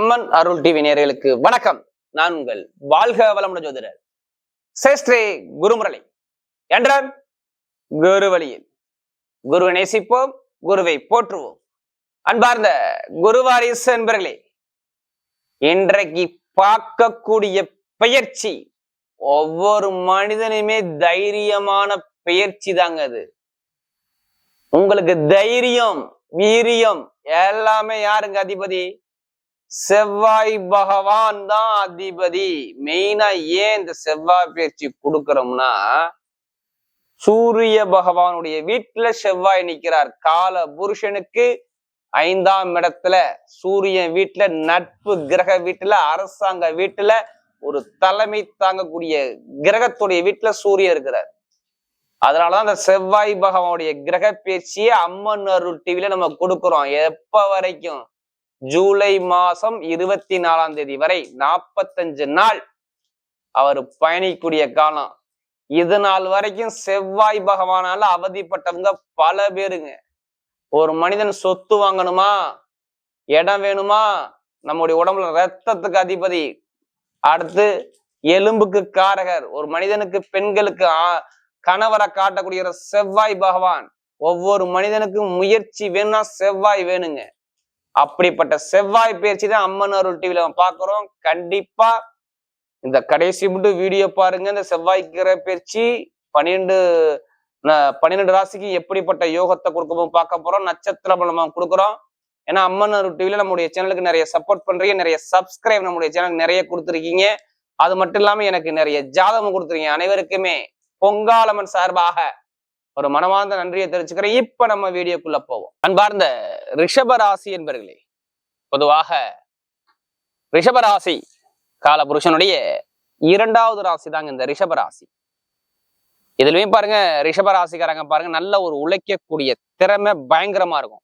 அம்மன் அருள் TV நேர்களுக்கு வணக்கம். நான் உங்கள் வாழ்க வளமுடன் ஜோதிடர் சேஸ்திரே குருமுரளி. என்ற குரு வழியில் குருவை நேசிப்போம் குருவை போற்றுவோம். அன்பார்ந்த குருவாரிசு என்பர்களே இன்றைக்கு பார்க்கக்கூடிய பெயர்ச்சி ஒவ்வொரு மனிதனுமே தைரியமான பெயர்ச்சி தாங்க அது. உங்களுக்கு தைரியம் வீரியம் எல்லாமே யாருங்க அதிபதி? செவ்வாய் பகவான் தான் அதிபதி. மெயினா ஏன் இந்த செவ்வாய் பயிற்சி கொடுக்கிறோம்னா சூரிய பகவானுடைய வீட்டுல செவ்வாய் நிக்கிறார். கால புருஷனுக்கு ஐந்தாம் இடத்துல சூரியன் வீட்டுல நட்பு கிரக வீட்டுல அரசாங்க வீட்டுல ஒரு தலைமை தாங்கக்கூடிய கிரகத்துடைய வீட்டுல சூரியன் இருக்கிறார். அதனாலதான் அந்த செவ்வாய் பகவானுடைய கிரக பேச்சியை அம்மன் அருள் டிவில நம்ம கொடுக்குறோம். எப்ப வரைக்கும்? ஜூலை மாசம் இருபத்தி நாலாம் தேதி வரை நாற்பத்தஞ்சு நாள் அவர் பயணிக்கூடிய காலம். இது நாள் வரைக்கும் செவ்வாய் பகவானால அவதிப்பட்டவங்க பல பேருங்க. ஒரு மனிதன் சொத்து வாங்கணுமா? இடம் வேணுமா? நம்முடைய உடம்புல ரத்தத்துக்கு அதிபதி. அடுத்து எலும்புக்கு காரகர். ஒரு மனிதனுக்கு பெண்களுக்கு ஆ- கணவரை காட்டக்கூடிய செவ்வாய் பகவான். ஒவ்வொரு மனிதனுக்கும் முயற்சி வேணும்னா செவ்வாய் வேணுங்க. அப்படிப்பட்ட செவ்வாய் பயிற்சி தான் அம்மன் அருள் டிவியில நம்ம கண்டிப்பா இந்த கடைசி மட்டும் வீடியோ பாருங்க. இந்த செவ்வாய் கிரக பயிற்சி பன்னிரெண்டு பன்னிரெண்டு ராசிக்கு எப்படிப்பட்ட யோகத்தை கொடுக்கவும் பார்க்க போறோம். நட்சத்திர பலமா கொடுக்குறோம். ஏன்னா அம்மன் அருள் டிவில நம்முடைய சேனலுக்கு நிறைய சப்போர்ட் பண்றீங்க. நிறைய சப்ஸ்கிரைப் நம்முடைய சேனலுக்கு நிறைய கொடுத்துருக்கீங்க. அது மட்டும் இல்லாம எனக்கு நிறைய ஜாதகம் கொடுத்துருக்கீங்க. அனைவருக்குமே பொங்காலம்மன் சார்பாக ஒரு மனமார்ந்த நன்றியை தெரிவிச்சுக்கிறேன். இப்ப நம்ம வீடியோக்குள்ள போவோம். அன்பார்ந்த ரிஷபராசி என்பர்களே பொதுவாக ரிஷபராசி கால புருஷனுடைய இரண்டாவது ராசி தாங்க இந்த ரிஷபராசி. இதுலயும் பாருங்க ரிஷபராசிக்காரங்க பாருங்க நல்ல ஒரு உழைக்கக்கூடிய திறமை பயங்கரமா இருக்கும்.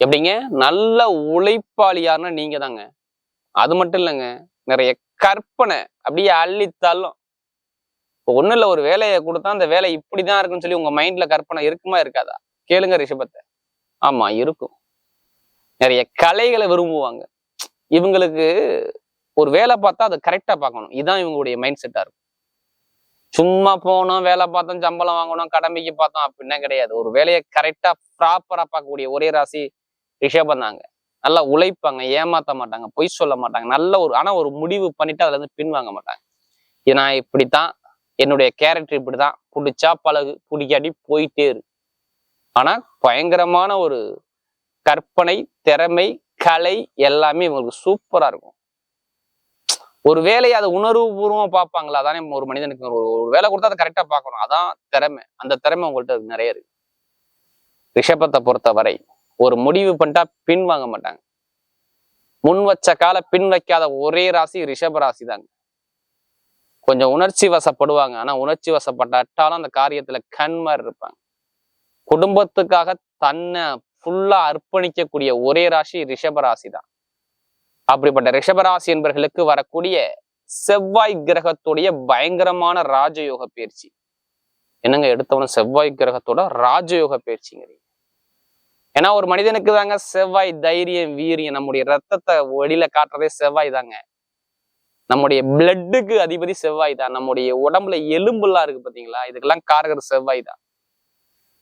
எப்படிங்க? நல்ல உழைப்பாளியார்னு நீங்க தாங்க அது மட்டும் இல்லைங்க நிறைய கற்பனை அப்படியே அள்ளித்தாலும் இப்போ ஒண்ணும் இல்ல ஒரு வேலையை கொடுத்தா அந்த வேலை இப்படிதான் இருக்குன்னு சொல்லி உங்க மைண்ட்ல கற்பனை இருக்குமா இருக்காதா? கேளுங்க ரிஷபத்தை. ஆமா இருக்கும். நிறைய கலைகளை விரும்புவாங்க. இவங்களுக்கு ஒரு வேலை பார்த்தா அதை கரெக்டா பார்க்கணும். இதுதான் இவங்களுடைய மைண்ட் செட்டா இருக்கும். சும்மா போனோம் வேலை பார்த்தோம் சம்பளம் வாங்கணும் கடமைக்கு பார்த்தோம் அப்படின்னா கிடையாது. ஒரு வேலையை கரெக்டா ப்ராப்பரா பார்க்கக்கூடிய ஒரே ராசி ரிஷபம் தாங்க நல்லா உழைப்பாங்க ஏமாத்த மாட்டாங்க பொய் சொல்ல மாட்டாங்க. நல்ல ஒரு ஆனா ஒரு முடிவு பண்ணிட்டு அதுல இருந்து பின் வாங்க மாட்டாங்க. ஏன்னா நான் இப்படித்தான் என்னுடைய கேரக்டர் இப்படிதான் பிடிச்சா பழகு பிடிக்காட்டி போயிட்டே இரு ஆனா பயங்கரமான ஒரு கற்பனை திறமை கலை எல்லாமே இவங்களுக்கு சூப்பரா இருக்கும். ஒரு வேலையை அதை உணர்வு பூர்வமா பார்ப்பாங்களா அதானே ஒரு மனிதனுக்கு ஒரு ஒரு வேலை கொடுத்தா அதை கரெக்டா பார்க்கணும். அதான் திறமை. அந்த திறமை உங்கள்கிட்ட நிறைய இருக்கு. ரிஷபத்தை பொறுத்தவரை ஒரு முடிவு பண்ணிட்டா பின் வாங்க மாட்டாங்க. முன் வச்ச கால பின் வைக்காத ஒரே ராசி ரிஷப ராசி தாங்க. கொஞ்சம் உணர்ச்சி வசப்படுவாங்க. ஆனா உணர்ச்சி வசப்பட்டாலும் அந்த காரியத்துல கண் மாதிரி இருப்பாங்க. குடும்பத்துக்காக தன்னை ஃபுல்லா அர்ப்பணிக்கக்கூடிய ஒரே ராசி ரிஷபராசி தான். அப்படிப்பட்ட ரிஷபராசி என்பவர்களுக்கு வரக்கூடிய செவ்வாய் கிரகத்துடைய பயங்கரமான ராஜயோக பயிற்சி. என்னங்க எடுத்தவன செவ்வாய் கிரகத்தோட ராஜயோக பயிற்சிங்கிறீங்க. ஏன்னா ஒரு மனிதனுக்கு தாங்க செவ்வாய் தைரியம் வீரியம் நம்முடைய ரத்தத்தை வெளியில காட்டுறதே செவ்வாய் தாங்க. நம்முடைய பிளட்டுக்கு அதிபதி செவ்வாய் தான். நம்முடைய உடம்புல எலும்புலாம் இருக்கு பாத்தீங்களா? இதுக்கெல்லாம் காரகர் செவ்வாய் தான்.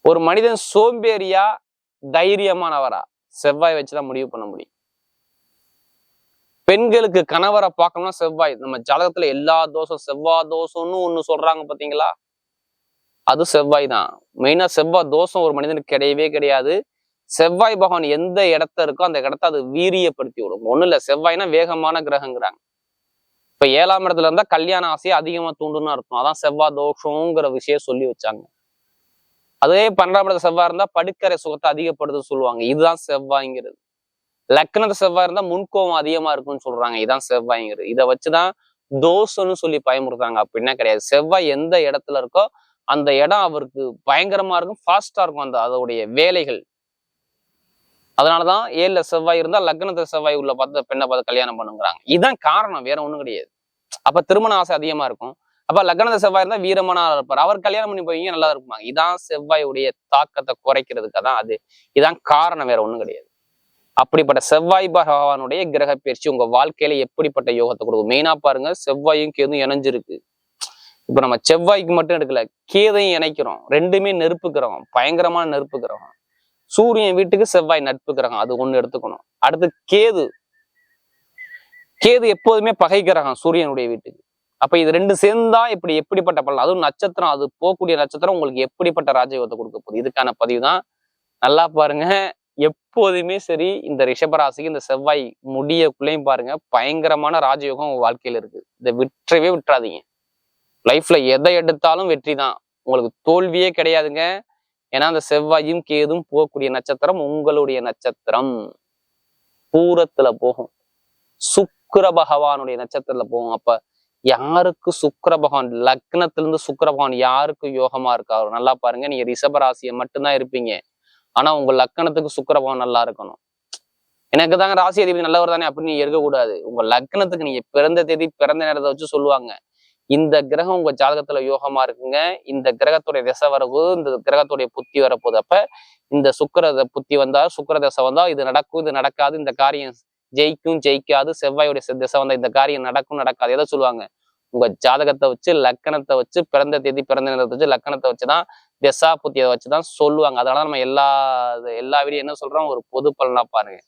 ஒரு மனிதன் சோம்பேறியா தைரியமானவரா? செவ்வாய் வச்சுதான் முடிவு பண்ண முடியும். பெண்களுக்கு கணவரை பார்க்கணும்னா செவ்வாய். நம்ம ஜாதகத்துல எல்லா தோஷம் செவ்வாய் தோஷம்னு ஒண்ணு சொல்றாங்க பாத்தீங்களா? அது செவ்வாய் தான் மெயினா செவ்வாய் தோஷம் ஒரு மனிதனுக்கு கிடையவே கிடையாது. செவ்வாய் பகவான் எந்த இடத்த இருக்கோ அந்த இடத்த அது வீரியப்படுத்தி விடும். ஒண்ணும் இல்ல செவ்வாய்னா வேகமான கிரகங்கிறாங்க. இப்ப ஏழாம் இடத்துல இருந்தா கல்யாண ஆசையை அதிகமா தூண்டுன்னு அர்த்தம். அதான் செவ்வாய் தோஷங்கிற விஷயம் சொல்லி வச்சாங்க. அதே பன்னெண்டாம் இடத்துல செவ்வாய் இருந்தா படுக்கரை சுகத்தை அதிகப்படுதுன்னு சொல்லுவாங்க. இதுதான் செவ்வாய்ங்கிறது. லக்னத்து செவ்வாய் இருந்தா முன்கோவம் அதிகமா இருக்கும்னு சொல்றாங்க. இதுதான் செவ்வாய்ங்கிறது. இதை வச்சுதான் தோசைன்னு சொல்லி பயமுறுத்தாங்க அப்படின்னா கிடையாது. செவ்வாய் எந்த இடத்துல இருக்கோ அந்த இடம் அவருக்கு பயங்கரமா இருக்கும் ஃபாஸ்டா இருக்கும் அந்த அதோடைய வேலைகள். அதனாலதான் ஏழுல செவ்வாய் இருந்தா லக்னத்துல செவ்வாய் உள்ள பார்த்து பெண்ணை பார்த்து கல்யாணம் பண்ணுங்கிறாங்க. இதுதான் காரணம். வேற ஒண்ணும் கிடையாது. அப்ப திருமண ஆசை அதிகமா இருக்கும். அப்ப லக்னத்தை செவ்வாய் இருந்தா வீரமான ஆளா இருப்பார். அவர் கல்யாணம் பண்ணி போவீங்க நல்லா இருப்பாங்க இதான் செவ்வாயுடைய தாக்கத்தை குறைக்கிறதுக்காக தான் அது. இதான் காரணம் வேற ஒண்ணும் கிடையாது. அப்படிப்பட்ட செவ்வாய் பகவானுடைய கிரக பயிற்சி உங்க வாழ்க்கையில எப்படிப்பட்ட யோகத்தை கொடுக்கும்? மெயினா பாருங்க செவ்வாயும் கேதும் இணைஞ்சிருக்கு. இப்ப நம்ம செவ்வாய்க்கு மட்டும் எடுக்கல கேதையும் இணைக்கிறோம். ரெண்டுமே நெருப்பு கிரகம் பயங்கரமான நெருப்பு சூரியன் வீட்டுக்கு செவ்வாய் நட்பு கிரகம் அது ஒண்ணு எடுத்துக்கணும். அடுத்து கேது. கேது எப்போதுமே பகைக்கிறாங்க சூரியனுடைய வீட்டுக்கு. அப்ப இது ரெண்டு சேர்ந்தா இப்படி எப்படிப்பட்ட பலன்? அதுவும் நட்சத்திரம் அது போகக்கூடிய நட்சத்திரம் உங்களுக்கு எப்படிப்பட்ட ராஜயோகத்தை கொடுக்க போகுது? இதுக்கான பதிவு தான் நல்லா பாருங்க. எப்போதுமே சரி இந்த ரிஷபராசிக்கு இந்த செவ்வாய் முடியக்குள்ளேயும் பாருங்க பயங்கரமான ராஜயோகம் உங்க வாழ்க்கையில இருக்கு. இதை விட்டுறவே விட்டுறாதீங்க. லைஃப்ல எதை எடுத்தாலும் வெற்றி தான் உங்களுக்கு தோல்வியே கிடையாதுங்க. ஏன்னா அந்த செவ்வாயும் கேதும் போகக்கூடிய நட்சத்திரம் உங்களுடைய நட்சத்திரம். பூரத்துல போகும். சுக்கிர பகவானுடைய நட்சத்திரத்துல போகும். அப்ப யாருக்கு சுக்கர பகவான் லக்னத்துல இருந்து பகவான் யாருக்கு யோகமா இருக்காரு நல்லா பாருங்க நீங்க ரிஷபராசியை மட்டும்தான் இருப்பீங்க. ஆனா உங்க லக்கணத்துக்கு சுக்கர பகவான் நல்லா இருக்கணும். எனக்கு தாங்க ராசி அதிபதி நல்லவர் தானே அப்படின்னு நீங்க இருக்கக்கூடாது. உங்க லக்னத்துக்கு நீங்க பிறந்த தேதி பிறந்த நேரத்தை வச்சு சொல்லுவாங்க. இந்த கிரகம் உங்க ஜாதகத்துல யோகமா இருக்குங்க. இந்த கிரகத்துடைய திசை வரவு இந்த கிரகத்துடைய புத்தி வரப்போது. அப்ப இந்த சுக்கர புத்தி வந்தா சுக்கர திசை வந்தா இது நடக்கும் இது நடக்காது இந்த காரியம் ஜெயிக்கும் ஜெயிக்காது செவ்வாயுடைய திசை வந்த இந்த காரியம் நடக்கும் நடக்காது. எதை சொல்லுவாங்க? உங்க ஜாதகத்தை வச்சு லக்கணத்தை வச்சு பிறந்த தேதி பிறந்த நேரத்தை வச்சு லக்கணத்தை வச்சுதான் திசா புத்தியை வச்சுதான் சொல்லுவாங்க. அதனால நம்ம எல்லா எல்லா வீடியும் என்ன சொல்றோம்? ஒரு பொது பலனா பாருங்க.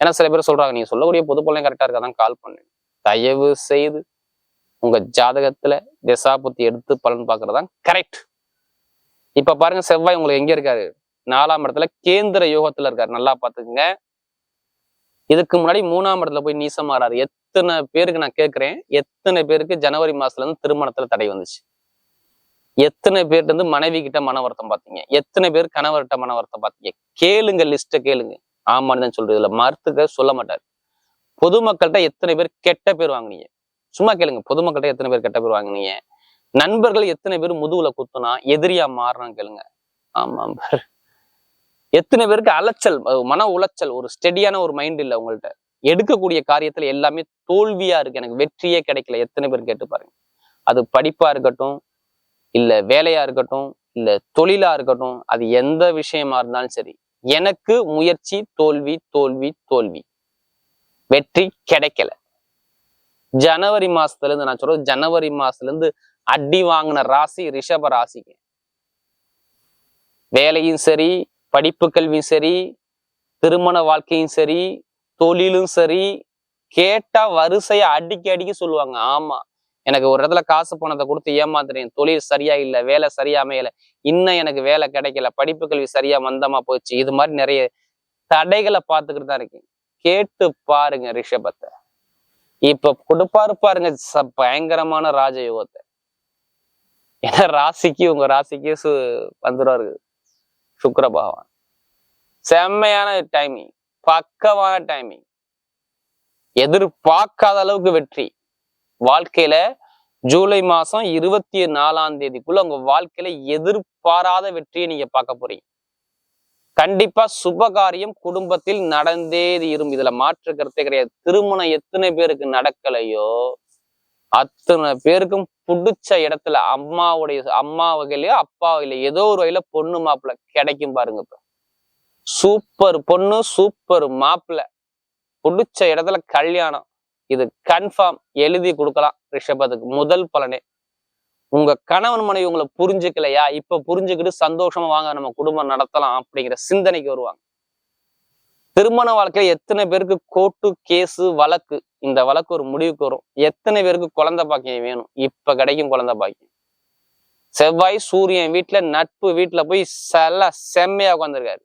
ஏன்னா சில பேர் சொல்றாங்க நீங்க சொல்லக்கூடிய பொது பலன் கரெக்டா இருக்காதான் கால் பண்ணு தயவு செய்து உங்க ஜாதகத்துல திசா புத்தி எடுத்து பலன் பாக்குறதுதான் கரெக்ட் இப்ப பாருங்க செவ்வாய் உங்களுக்கு எங்க இருக்காரு? நாலாம் இடத்துல கேந்திர யோகத்துல இருக்காரு. நல்லா பாத்துக்குங்க இதுக்கு முன்னாடி மூணாம் இடத்துல போய் நீசமாறாரு எத்தனை பேருக்கு நான் கேட்கிறேன் எத்தனை பேருக்கு ஜனவரி மாசத்துல இருந்து திருமணத்துல தடை வந்துச்சு? எத்தனை பேர்ட்ட இருந்து மனைவி கிட்ட மன வருத்தம் பாத்தீங்க எத்தனை பேர் கணவர்கிட்ட மன வருத்தம் பாத்தீங்க கேளுங்க லிஸ்ட்டை கேளுங்க. ஆமான்னு தான் சொல்றது இதுல மறுத்துக்க சொல்ல மாட்டாரு. பொதுமக்கள்கிட்ட எத்தனை பேர் கெட்ட பேர் வாங்குனீங்க? சும்மா கேளுங்க. பொதுமக்கள்கிட்ட எத்தனை பேர் கெட்ட பேர் வாங்குனீங்க? நண்பர்கள் எத்தனை பேர் முதுகுல குத்துனா எதிரியா மாறுறான்னு கேளுங்க. ஆமா எத்தனை பேருக்கு அலைச்சல் மன உளைச்சல் ஒரு ஸ்டெடியான ஒரு மைண்ட் இல்ல உங்கள்ட்ட. எடுக்கக்கூடிய காரியத்துல எல்லாமே தோல்வியா இருக்கு. எனக்கு வெற்றியே கிடைக்கல. எத்தனை பேர் கேட்டு பாருங்க. அது படிப்பா இருக்கட்டும் இல்ல வேலையா இருக்கட்டும் இல்ல தொழிலா இருக்கட்டும் அது எந்த விஷயமா இருந்தாலும் சரி எனக்கு முயற்சி தோல்வி தோல்வி தோல்வி. வெற்றி கிடைக்கல. ஜனவரி மாசத்துல இருந்து நான் சொல்றது ஜனவரி மாசத்துல இருந்து அடி வாங்கின ராசி ரிஷப ராசிக்கு. வேலையும் சரி படிப்பு கல்வியும் சரி திருமண வாழ்க்கையும் சரி தொழிலும் சரி கேட்டா வரிசையா அடிக்கி அடிக்கி சொல்லுவாங்க. ஆமா. எனக்கு ஒரு இடத்துல காசு பணத்தை கொடுத்து ஏமாத்துறேன். தொழில் சரியா இல்ல வேலை சரியா அமையல இன்னும் எனக்கு வேலை கிடைக்கல படிப்பு கல்வி சரியா மந்தமா போச்சு இது மாதிரி நிறைய தடைகளை பார்த்துக்கிட்டு தான் இருக்கேன். கேட்டு பாருங்க ரிஷபத்தை. இப்ப கொடுப்பாரு பாருங்க ச- பயங்கரமான ராஜயோகத்தை ஏன்னா ராசிக்கு உங்க ராசிக்கு சு வந்துருவாரு. சுக்கர பகவான் செம்மையான டைமிங் பக்கமான டைமிங் எதிர்பார்க்காத அளவுக்கு வெற்றி. வாழ்க்கையில ஜூலை மாசம் இருபத்தி நாலாம் தேதிக்குள்ள உங்க வாழ்க்கையில எதிர்பாராத வெற்றியை நீங்க பார்க்க போறீங்க. கண்டிப்பா சுபகாரியம் குடும்பத்தில் நடந்தே தீரும். இதுல மாற்று கருத்தே கிடையாது. திருமணம் எத்தனை பேருக்கு நடக்கலையோ அத்தனை பேருக்கும் பிடிச்ச இடத்துல அம்மாவுடைய அம்மா வகையிலயோ அப்பா வகையில ஏதோ ஒரு வகையில பொண்ணு மாப்பிள்ள கிடைக்கும் பாருங்க இப்ப. சூப்பர் பொண்ணு சூப்பர் மாப்பிள்ள. பிடிச்ச இடத்துல கல்யாணம். இது கன்ஃபார்ம் எழுதி கொடுக்கலாம் ரிஷபத்துக்கு. முதல் பலனே. உங்க கணவன் மனைவி உங்களை புரிஞ்சுக்கலையா? இப்ப புரிஞ்சுக்கிட்டு சந்தோஷமா வாங்க நம்ம குடும்பம் நடத்தலாம் அப்படிங்கிற சிந்தனைக்கு வருவாங்க. திருமண வாழ்க்கையில எத்தனை பேருக்கு கோர்ட்டு கேஸு வழக்கு இந்த வழக்கு ஒரு முடிவுக்கு வரும். எத்தனை பேருக்கு குழந்தை பாக்கியம் வேணும்? இப்ப கிடைக்கும் குழந்தை பாக்கியம். செவ்வாய் சூரியன் வீட்டுல நட்பு வீட்டுல போய் செல்ல செம்மையா உட்காந்துருக்காரு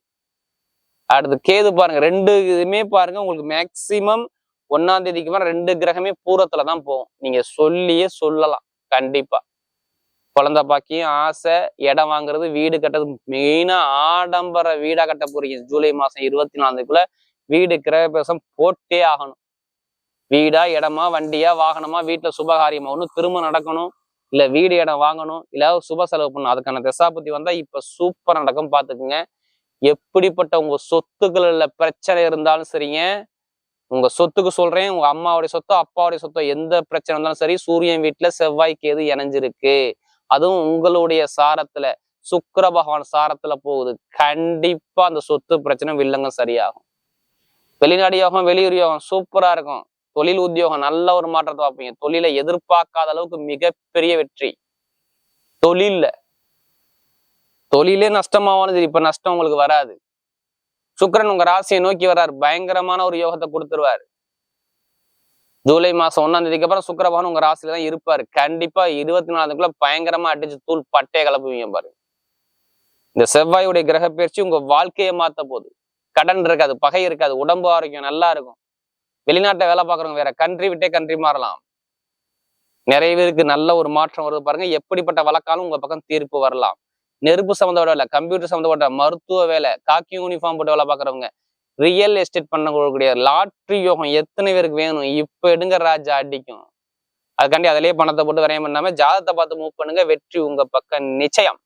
அடுத்து கேது பாருங்க ரெண்டு இதுமே பாருங்க உங்களுக்கு மேக்சிமம் ஒன்னாம் தேதிக்கு மேல ரெண்டு கிரகமே பூரத்துல தான் போகும். நீங்க சொல்லியே சொல்லலாம் கண்டிப்பா. குழந்தை பாக்கியம் ஆசை இடம் வாங்குறது வீடு கட்டுறது மெயினா ஆடம்பர வீடா கட்ட போறீங்க. ஜூலை மாசம் இருபத்தி நாலுக்குள்ள வீடு கிரகப்பிரசம் போட்டே ஆகணும். வீடா இடமா வண்டியா வாகனமா வீட்டுல சுபகாரியமா ஒன்று திரும்ப நடக்கணும். இல்ல வீடு இடம் வாங்கணும். இல்ல சுப செலவு பண்ணணும். அதுக்கான திசாபுத்தி வந்தா இப்ப சூப்பர் நடக்கும் பாத்துக்குங்க. எப்படிப்பட்ட உங்க சொத்துக்கள்ல பிரச்சனை இருந்தாலும் சரிங்க. உங்க சொத்துக்கு சொல்றேன். உங்க அம்மாவுடைய சொத்தோ அப்பாவுடைய சொத்தோ எந்த பிரச்சனை இருந்தாலும் சரி சூரியன் வீட்டுல செவ்வாய்க்கு எது இணைஞ்சிருக்கு. அதுவும் உங்களுடைய சாரத்துல சுக்கர பகவான் சாரத்துல போகுது. கண்டிப்பா அந்த சொத்து பிரச்சனை வில்லங்க சரியாகும். வெளிநாடு யோகம் வெளியூர் யோகம் சூப்பரா இருக்கும். தொழில் உத்தியோகம் நல்ல ஒரு மாற்றத்தை பார்ப்பீங்க. தொழிலை எதிர்பார்க்காத அளவுக்கு மிகப்பெரிய வெற்றி. தொழில்ல. தொழிலே நஷ்டமாவானது இப்ப நஷ்டம் உங்களுக்கு வராது. சுக்கிரன் உங்க ராசியை நோக்கி வர்றாரு. பயங்கரமான ஒரு யோகத்தை கொடுத்துருவாரு. ஜூலை மாசம் ஒன்னாம் தேதிக்கு அப்புறம் சுக்கிர உங்க ராசியில தான் இருப்பாரு. கண்டிப்பா இருபத்தி நாலுக்குள்ள பயங்கரமா அடிச்சு தூள் பட்டையை கலப்புவீங்க பாரு இந்த செவ்வாயுடைய கிரக பயிற்சி உங்க வாழ்க்கையை மாத்த போகுது. கடன் இருக்காது பகை இருக்காது உடம்பு ஆரோக்கியம் நல்லா இருக்கும். வெளிநாட்டில் வேலை பார்க்குறவங்க வேற கண்ட்ரி விட்டே கண்ட்ரி மாறலாம். நிறைய பேருக்கு நல்ல ஒரு மாற்றம் வருது பாருங்க. எப்படிப்பட்ட வழக்காலும் உங்க பக்கம் தீர்ப்பு வரலாம். நெருப்பு சம்மந்தப்பட்ட வேலை கம்ப்யூட்டர் சம்மந்தப்பட்ட மருத்துவ வேலை காக்கி யூனிஃபார்ம் போட்டு வேலை பார்க்குறவங்க ரியல் எஸ்டேட் பண்ணக்கூடிய லாட்ரி யோகம் எத்தனை பேருக்கு வேணும்? இப்ப எடுங்க ராஜா அடிக்கும். அதுக்காண்டி அதிலேயே பணத்தை போட்டு வரையம் பண்ணாம ஜாதகத்தை பார்த்து மூவ் பண்ணுங்க. வெற்றி உங்க பக்கம் நிச்சயம்.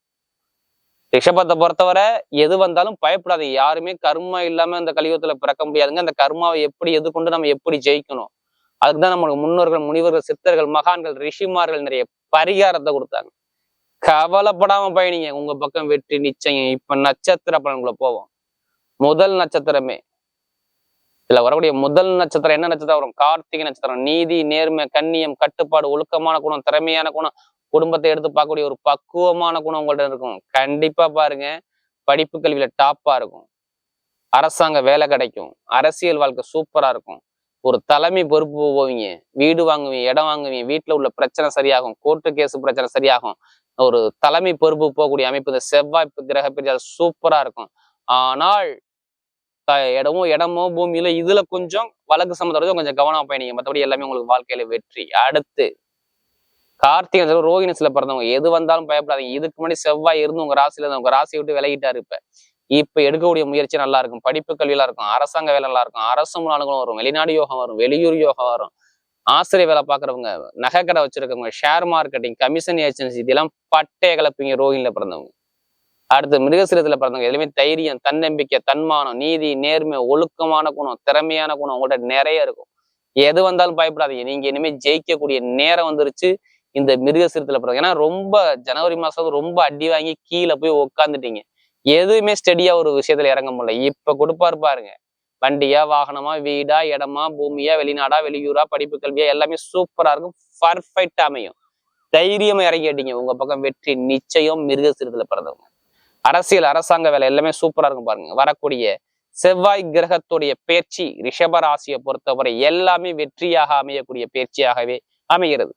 ரிஷபத்தை பொறுத்தவரை எது வந்தாலும் பயப்படாது. யாருமே கர்மா இல்லாம இந்த கலியுகத்துல பிறக்க முடியாதுங்க. அந்த கர்மாவை எப்படி எதிர்கொண்டு நம்ம எப்படி ஜெயிக்கணும்? அதுக்குதான் நம்மளுக்கு முன்னோர்கள் முனிவர்கள் சித்தர்கள் மகான்கள் ரிஷிமார்கள் நிறைய பரிகாரத்தை கொடுத்தாங்க. கவலைப்படாம பயணிங்க. உங்க பக்கம் வெற்றி நிச்சயம். இப்ப நட்சத்திர பலன்குள்ள போவோம். முதல் நட்சத்திரமே. இதுல வரக்கூடிய முதல் நட்சத்திரம் என்ன நட்சத்திரம்? வரும் கார்த்திகை நட்சத்திரம். நீதி நேர்மை கண்ணியம் கட்டுப்பாடு ஒழுக்கமான குணம் திறமையான குணம் குடும்பத்தை எடுத்து பார்க்கக்கூடிய ஒரு பக்குவமான குணம் உங்கள்ட்ட இருக்கும். கண்டிப்பா பாருங்க படிப்பு கல்வியில டாப்பா இருக்கும். அரசாங்க வேலை கிடைக்கும். அரசியல் வாழ்க்கை சூப்பரா இருக்கும். ஒரு தலைமை பொறுப்பு போவீங்க. வீடு வாங்குவீங்க இடம் வாங்குவீங்க வீட்டில் உள்ள பிரச்சனை சரியாகும் கோர்ட்டு கேஸ் பிரச்சனை சரியாகும். ஒரு தலைமை பொறுப்பு போகக்கூடிய அமைப்பு இந்த செவ்வாய் கிரக பிரிச்சால் சூப்பரா இருக்கும். ஆனால் த- இடமோ இடமோ பூமியில இதுல கொஞ்சம் வழக்கு சம்மந்தம் கொஞ்சம் கவனம் பயணிங்க. மற்றபடி எல்லாமே உங்களுக்கு வாழ்க்கையில வெற்றி. அடுத்து கார்த்திகை நட்சத்திரம், ரோகிணி பிறந்தவங்க. எது வந்தாலும் பயப்படாதீங்க. இதுக்கு முன்னாடி செவ்வாய் இருந்து உங்க ராசியில இருந்து உங்க ராசியை விட்டு விலகிட்டாரு இப்ப. இப்ப எடுக்கக்கூடிய முயற்சி நல்லா இருக்கும் படிப்பு கல்வியெல்லாம் இருக்கும். அரசாங்க வேலை நல்லா இருக்கும் அரசு முன்னாளுங்களும் வரும். வெளிநாடு யோகம் வரும். வெளியூர் யோகம் வரும். ஆசிரியர் வேலை பாக்குறவங்க நகை கடை வச்சிருக்கவங்க ஷேர் மார்க்கெட்டிங் கமிஷன் ஏஜென்சி இதெல்லாம் பட்டைய கலப்பீங்க ரோஹிணில பிறந்தவங்க. அடுத்து மிருகசீரத்துல பிறந்தவங்க. எல்லாமே தைரியம் தன்னம்பிக்கை தன்மானம் நீதி நேர்மை ஒழுக்கமான குணம் திறமையான குணம் உங்கள்கிட்ட நிறைய இருக்கும். எது வந்தாலும் பயப்படாதீங்க. நீங்க இனிமே ஜெயிக்கக்கூடிய நேரம் வந்துருச்சு. இந்த மிருக சிறுத்துல பிறகு. ஏன்னா ரொம்ப ஜனவரி மாசம் ரொம்ப அடி வாங்கி கீழே போய் உக்காந்துட்டீங்க. எதுவுமே ஸ்டெடியா ஒரு விஷயத்துல இறங்க முடியல. இப்ப கொடுப்பாரு பாருங்க. வண்டியா வாகனமா வீடா இடமா பூமியா வெளிநாடா வெளியூரா படிப்பு கல்வியா எல்லாமே சூப்பரா இருக்கும். பர்ஃபெக்ட் அமையும். தைரியமா இறங்கிட்டீங்க உங்க பக்கம் வெற்றி நிச்சயம் மிருக சிறுத்தில பிறந்தவங்க. அரசியல் அரசாங்க வேலை எல்லாமே சூப்பரா இருக்கும் பாருங்க. வரக்கூடிய செவ்வாய் கிரகத்துடைய பேச்சு ரிஷபராசியை பொறுத்தவரை எல்லாமே வெற்றியாக அமையக்கூடிய பேச்சியாகவே அமைகிறது.